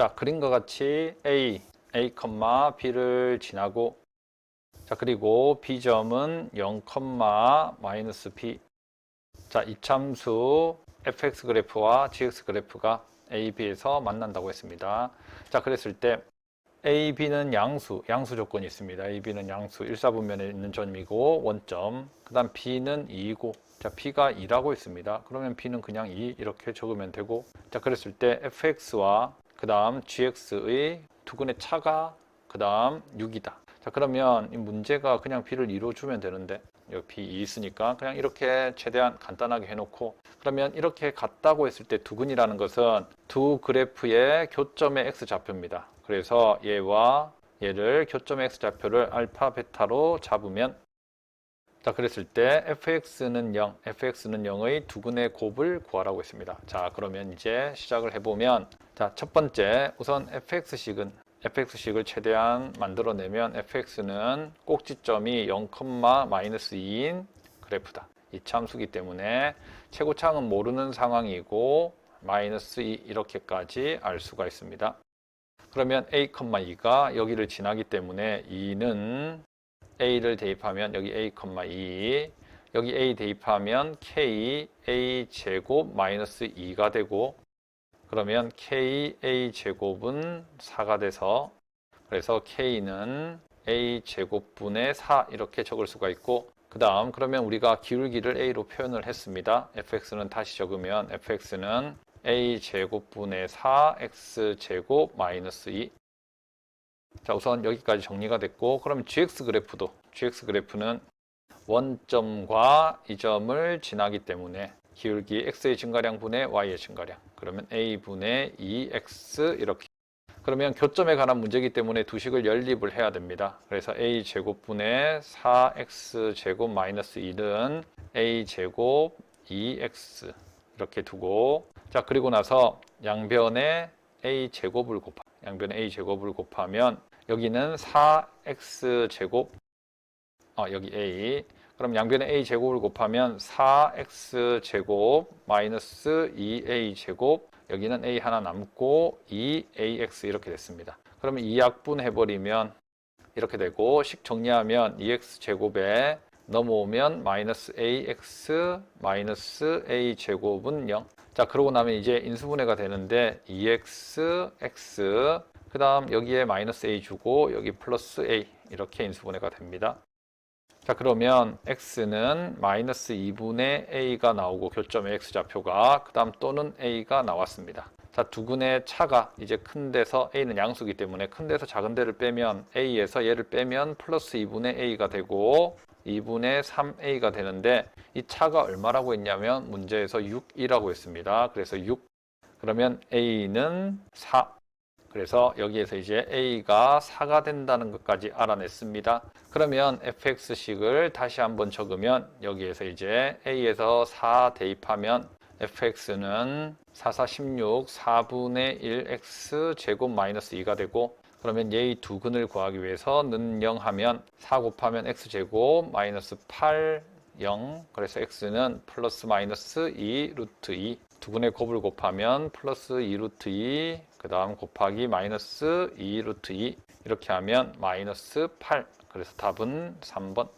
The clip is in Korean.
자, 그림과 같이 A, A, B를 지나고 자, 그리고 B점은 0, 마이너스 B. 자, 이참수 fx 그래프와 gx 그래프가 A, B에서 만난다고 했습니다. 자, 그랬을 때 A, B는 양수, 양수 조건이 있습니다. A, B는 양수, 1사분면에 있는 점이고 원점. 그 다음 B는 2이고 자, B가 2라고 있습니다. 그러면 B는 그냥 2 이렇게 적으면 되고 자, 그랬을 때 fx와 그 다음 gx의 두근의 차가 그 다음 6이다. 자, 그러면 이 문제가 그냥 B를 2로 주면 되는데 여기 B 2 있으니까 그냥 이렇게 최대한 간단하게 해놓고 그러면 이렇게 같다고 했을 때 두근이라는 것은 두 그래프의 교점의 x 좌표입니다. 그래서 얘와 얘를 교점의 x 좌표를 알파 베타로 잡으면 자 그랬을 때 fx는 0, fx는 0의 두근의 곱을 구하라고 했습니다. 자 그러면 이제 시작을 해보면 자 첫 번째 우선 fx식은 fx식을 최대한 만들어내면 fx는 꼭지점이 0, 마이너스 2인 그래프다. 이 참수기 때문에 최고창은 모르는 상황이고 마이너스 2 이렇게까지 알 수가 있습니다. 그러면 a, 2가 여기를 지나기 때문에 2는 a를 대입하면 여기 a, 2 여기 a 대입하면 k a 제곱 마이너스 2가 되고 그러면 k a 제곱은 4가 돼서 그래서 k는 a 제곱분의 4 이렇게 적을 수가 있고 그 다음 그러면 우리가 기울기를 a로 표현을 했습니다. fx는 다시 적으면 fx는 a 제곱분의 4 x 제곱 마이너스 2 자, 우선 여기까지 정리가 됐고, 그러면 gx 그래프도, gx 그래프는 원점과 이 점을 지나기 때문에 기울기 x의 증가량 분의 y의 증가량. 그러면 a분의 2x 이렇게. 그러면 교점에 관한 문제이기 때문에 두 식을 연립을 해야 됩니다. 그래서 a 제곱분의 4x 제곱 마이너스 1은 a 제곱 2x 이렇게 두고 자 그리고 나서 양변에 a 제곱을 곱하 양변에 a 제곱을 곱하면 여기는 4x 제곱 어, 여기 a 그럼 양변에 a 제곱을 곱하면 4x 제곱 마이너스 2a 제곱 여기는 a 하나 남고 2ax 이렇게 됐습니다. 그러면 이 약분 해버리면 이렇게 되고 식 정리하면 2x 제곱에 넘어오면 마이너스 ax 마이너스 a 제곱은 0. 자 그러고 나면 이제 인수분해가 되는데 2x x 그 다음 여기에 마이너스 a 주고 여기 플러스 a 이렇게 인수분해가 됩니다. 자 그러면 x는 마이너스 2분의 a가 나오고 교점의 x 좌표가 그 다음 또는 a가 나왔습니다. 자 두근의 차가 이제 큰 데서 a는 양수기 때문에 큰 데서 작은 데를 빼면 a에서 얘를 빼면 플러스 2분의 a가 되고 2분의 3a가 되는데 이 차가 얼마라고 했냐면 문제에서 6이라고 했습니다. 그래서 6 그러면 a는 4 그래서 여기에서 이제 a가 4가 된다는 것까지 알아냈습니다. 그러면 fx식을 다시 한번 적으면 여기에서 이제 a에서 4 대입하면 fx는 4, 4, 16, 4분의 1x 제곱 마이너스 2가 되고 그러면 얘의 두 근을 구하기 위해서 는 0 하면 4 곱하면 x제곱 마이너스 8, 0 그래서 x는 플러스 마이너스 2 루트 2 두 근의 곱을 곱하면 플러스 2 루트 2 그 다음 곱하기 마이너스 2 루트 2 이렇게 하면 마이너스 8 그래서 답은 3번